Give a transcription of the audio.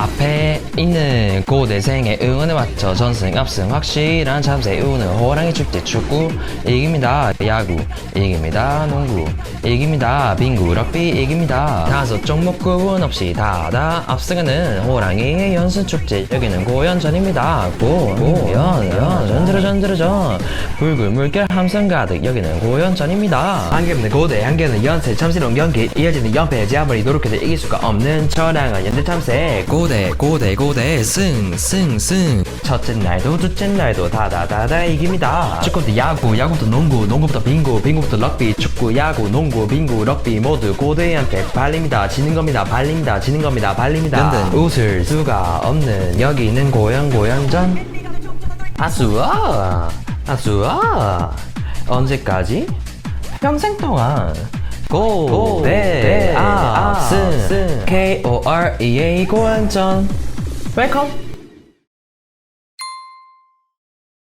앞에 있는 고대생의 응원에 맞춰 전승 압승 확실한 참새 우는 호랑이 축제 축구. 이깁니다. 야구. 이깁니다. 농구. 이깁니다. 빙구. 럭비. 이깁니다. 다섯 종목 구분 없이 다다 압승하는 호랑이의 연승 축제. 여기는 고연전입니다. 고연 전들어 전들어 전 붉은 물결 함성 가득 여기는 고연전입니다. 한 개는 고대 한 개는 연세 참새로운 경기. 이어지는 연패지 아무리 노력해도 이길 수가 없는 처량한 연대 참새 고대 고대 고대 승승승. 첫째 날도 둘째 날도 다다다다 이깁니다. 축구부터 야구 야구부터 농구 농구부터 빙고 빙고부터 럭비. 축구 야구 농구 빙고 럭비 모두 고대한테 발립니다. 지는 겁니다 발립니다 지는 겁니다 발립니다. 웃을 수가 없는 여기는 고연 고연전 아수아 아수아 언제까지? 평생 동안 고대아승 K-O-R-E-A 고연전. 웰컴